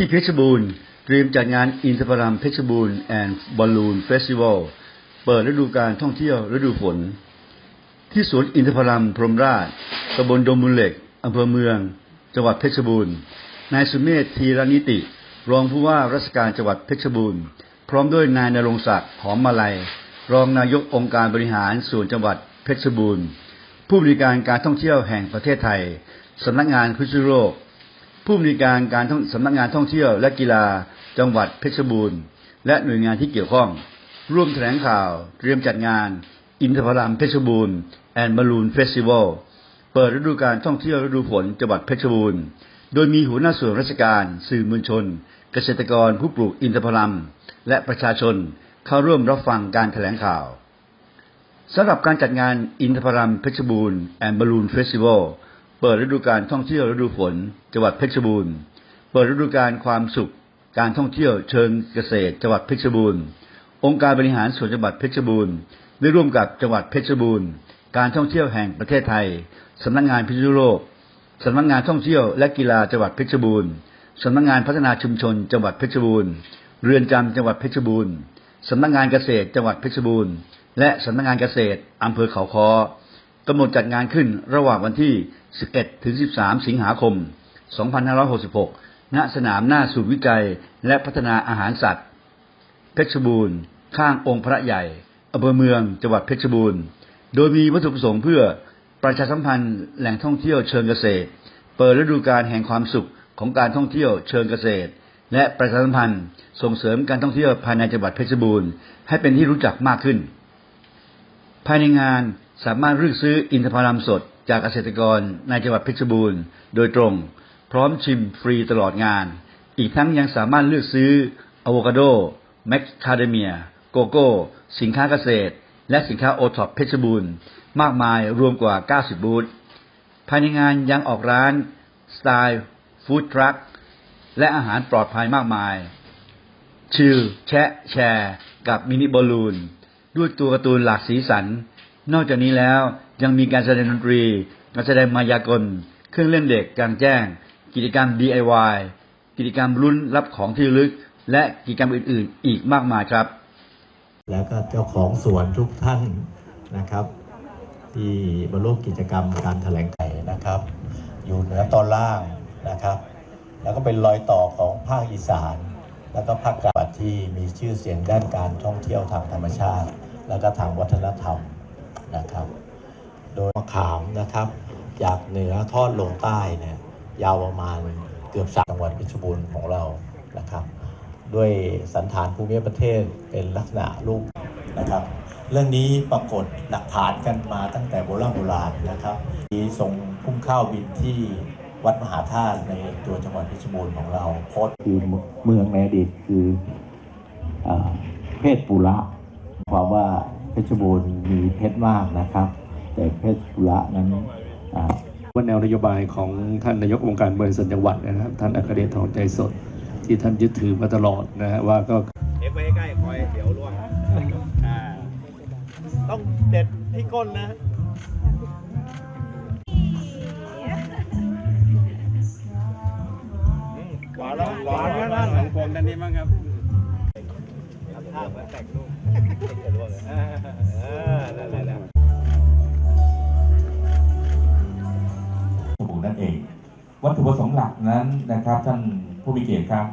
ที่เพชรบูรณ์เตรียมจัดงานอินทผลัมเพชรบูรณ์แอนด์บอลลูนเฟสติวัลเปิดฤดูการท่องเที่ยวฤดูฝน ที่สวนอินทผลัมพรมราชตำบลดงมูลเหล็กอำเภอเมือง จังหวัดเพชรบูรณ์ นายสุเมธธีรนิติ รองผู้ว่าราชการจังหวัดเพชรบูรณ์ พร้อมด้วยนายนรงศักดิ์หอมมาลัย รองนายกองค์การบริหารส่วนจังหวัดเพชรบูรณ์ ผู้บริการการท่องเที่ยวแห่งประเทศไทยสำนักงานพิษณุโลก ผู้บริการการสำนักงานท่องเที่ยวและกีฬาจังหวัดเพชรบูรณ์ และหน่วยงานที่เกี่ยวข้อง ร่วมแถลงข่าวเตรียมจัดงาน อินทผลัมเพชรบูรณ์แอนด์บอลลูนเฟสติวัลเปิดฤดูการท่องเที่ยวฤดูฝนจังหวัดเพชรบูรณ์ โดยมีหัวหน้าส่วนราชการ สื่อมวลชน เกษตรกรผู้ปลูกอินทผลัมและประชาชนเข้าร่วมรับฟังการแถลงข่าวสำหรับการจัดงานอินทผลัมเพชรบูรณ์แอนด์บอลลูนเฟสติวัล เปิดฤดูการท่องเที่ยวฤดูฝนจังหวัดเพชรบูรณ์ เปิดฤดูการความสุข การท่องเที่ยวเชิงเกษตรจังหวัดเพชรบูรณ์ องค์การบริหารส่วนจังหวัดเพชรบูรณ์ได้ร่วมกับจังหวัดเพชรบูรณ์ การท่องเที่ยวแห่งประเทศไทย สำนักงานพิษณุโลก สำนักงานท่องเที่ยวและกีฬาจังหวัดเพชรบูรณ์ สำนักงานพัฒนาชุมชน จังหวัดเพชรบูรณ์ เรือนจำจังหวัดเพชรบูรณ์ สำนักงานเกษตรจังหวัดเพชรบูรณ์ และสำนักงานเกษตรอำเภอเขาคอ กำหนดจัดงานขึ้นระหว่างวันที่ 11 ถึง 13 สิงหาคม 2566 ณ สนามหน้าศูนย์วิจัย และพัฒนาอาหารสัตว์ เพชรบูรณ์ ข้างองค์พระใหญ่อำเภอเมือง จังหวัดเพชรบูรณ์ โดยมีวัตถุประสงค์เพื่อประชาสัมพันธ์แหล่งท่องเที่ยวเชิงเกษตร เปิดฤดูการแห่งความสุขของการท่องเที่ยวเชิงเกษตร และประชาสัมพันธ์ส่งเสริมการท่องเที่ยวภายในจังหวัดเพชรบูรณ์ ให้เป็นที่รู้จักมากขึ้น ภายในงาน สามารถเลือกซื้ออินทผลัมสดจากเกษตรกรในจังหวัดเพชรบูรณ์โดยตรง พร้อมชิมฟรีตลอดงาน อีกทั้งยังสามารถเลือกซื้ออะโวคาโดแมคคาเดเมีย โกโก้ สินค้าเกษตร และสินค้าโอท็อปเพชรบูรณ์มากมายรวมกว่า 90 บูธภายในงานยังออกร้านสไตล์ฟู้ดทรัคและอาหารปลอดภัยมากมาย ชิลแชะแชร์ กับมินิบอลลูน ด้วยตัวการ์ตูนหลากสีสัน นอกจากนี้แล้วยังมีการแสดงดนตรี การแสดงมายากล เครื่องเล่นเด็กกลางแจ้ง กิจกรรม DIY กิจกรรมลุ้นรับของที่ลึก และกิจกรรมอื่น ๆ อีกมากมายครับ แล้วก็เจ้าของสวนทุกท่านนะครับ ที่มาร่วมกิจกรรมการแถลงไขนะครับ อยู่เหนือตอนล่างนะครับ แล้วก็เป็นรอยต่อของภาคอีสาน แล้วก็ภาคกลางที่มีชื่อเสียงด้านการท่องเที่ยวทางธรรมชาติ แล้วก็ทางวัฒนธรรม นะครับ โดยมะขามนะครับ จากเหนือทอดลงใต้เนี่ยยาวประมาณเกือบสามจังหวัดเพชรบูรณ์ของเรานะครับ ด้วยสันฐานภูมิประเทศเป็นลักษณะรูปนะครับ เรื่องนี้ปรากฏหลักฐานกันมาตั้งแต่โบราณโบราณนะครับมีทรงพุ่งข้าวบินที่วัดมหาธาตุในตัวจังหวัดเพชรบูรณ์ของเราโพสต์คือเมืองในอดีตคืออเพชรปุระความว่า ชรบูรณ์มีเพชรมากนะครับ แต่เพชรปุระนั้นอ่าว่าแนวนโยบายของท่านนายกองค์การบริษัทจังหวัดนะครับ ท่านอัครเดชทองใจสด ที่ท่านยึดถือมาตลอดนะฮะว่าก็เอ็กไว้ใกล้ๆคอยเดี๋ยวล่วงอ่าต้องเด็ดที่ก้นนะหวานแล้วหวานแล้วนั่นของผมด้านนี้มั้งครับทำท่าเหมือนแต่งลูก จะล่วงเลยอ่านั่นแหละนะสบู่นั่นเอง วัตถุประสงค์หลักนั้นนะครับท่านผู้มีเกียรติครับ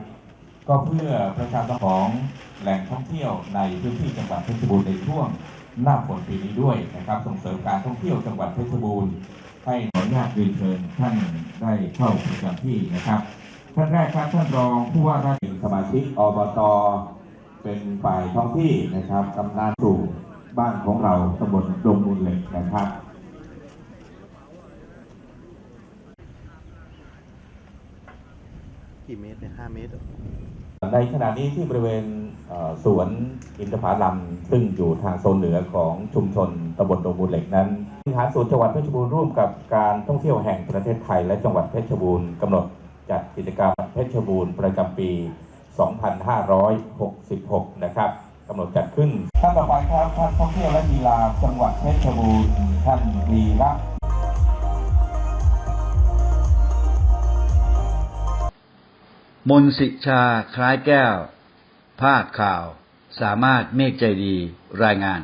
ก็เพื่อประชาสัมพันธ์ของแหล่งท่องเที่ยวในพื้นที่จังหวัดเพชรบูรณ์ในช่วงหน้าฝนปีนี้ด้วยนะครับ ส่งเสริมการท่องเที่ยวจังหวัดเพชรบูรณ์ให้ขออนุญาตเรียนเชิญท่านได้เข้าประจำที่นะครับท่านแรกครับท่านรองผู้ว่าราชการสมาชิกอบต เป็นฝ่ายท้องที่นะครับกำนันสู่บ้านของเราตำบลดงมูลเหล็กนะครับกี่เมตรเนี่ยห้าเมตรเหรอในขณะนี้ที่บริเวณเอ่อสวนอินทผลัมซึ่งอยู่ทางโซนเหนือของชุมชนตำบลดงมูลเหล็กนั้นบริหารส่วนจังหวัดเพชรบูรณ์ร่วมกับการท่องเที่ยวแห่งประเทศไทย และจังหวัดเพชรบูรณ์กำหนดจัดกิจกรรมเพชรบูรณ์ประจำปี 2566 นะครับกำหนดจัดขึ้น ท่านต่อไปครับท่านท่องเที่ยวและกีฬาจังหวัดเพชรบูรณ์ท่านวีระมนสิชาคล้ายแก้ว ภาคข่าว สามารถเมฆใจดีรายงาน